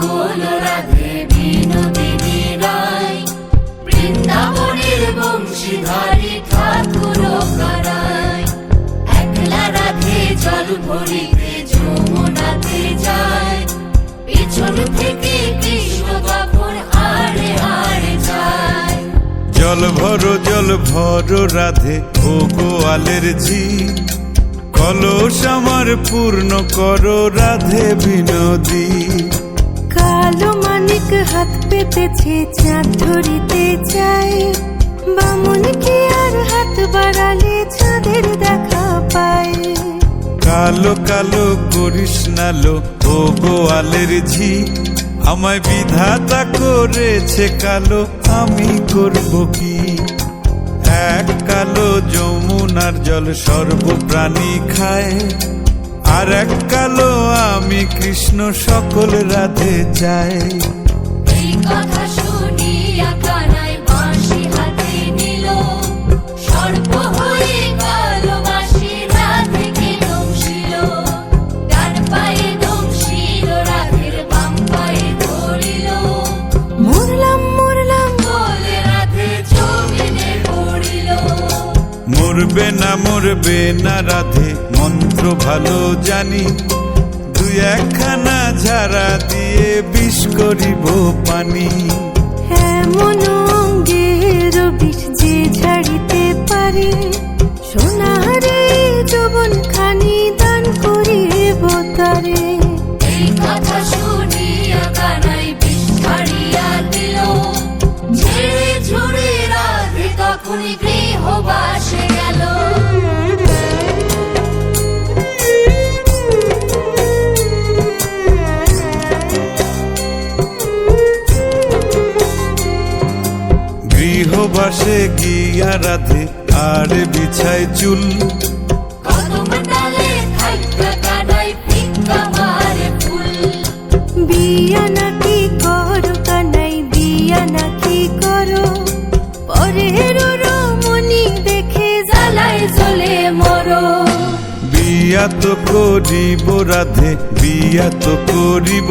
গোকুল রাধে বিনোদিনী রায় বৃন্দাবনের বংশীধারী ঠাকুর কারায়। একলা রাধে জল ভরিতে যমুনাতে যায়। পিছন থেকে কৃষ্ণ হাড়ে হাড়ে যায়। জল ভরো জল ভরো রাধে, ও গোয়ালের ঝি কলস আমার পূর্ণ করো রাধে বিনোদী। কালো মানিক হাত পেতেছে, চাঁদ ধরিতে চায়। বামন কি আর হাত বাড়ালে চাঁদের দেখা পায়? কালো কালো করিস নালো ও গোয়ালের ঝি। আমায় বিধাতা করেছে কালো, আমি করব কি? এক কালো যমুনার জল সর্বপ্রাণী খায়। আর এক কালো আমি কৃষ্ণ সকল রাধে চাই। কথা শুনিয়া কানাই মরবে না মরবে না রাধে। মন্ত্র ভালো জানি। দুই একখানা ঝাড়া দিয়ে বিষ করিব পানি। এমন অঙ্গের বিষ যে ছাড়িতে পারে সোনারে যৌবন খানি দান করিব তারে। এই কথা গৃহবাসে গিয়া রাধে আর বিছায় চুল। বিয়া নাকি করো কানাই বিয়া নাকি করো? পরের রমণী দেখে জ্বালায় জ্বলে মরো। বিয়া তো করিব রাধে বিয়া তো করিব।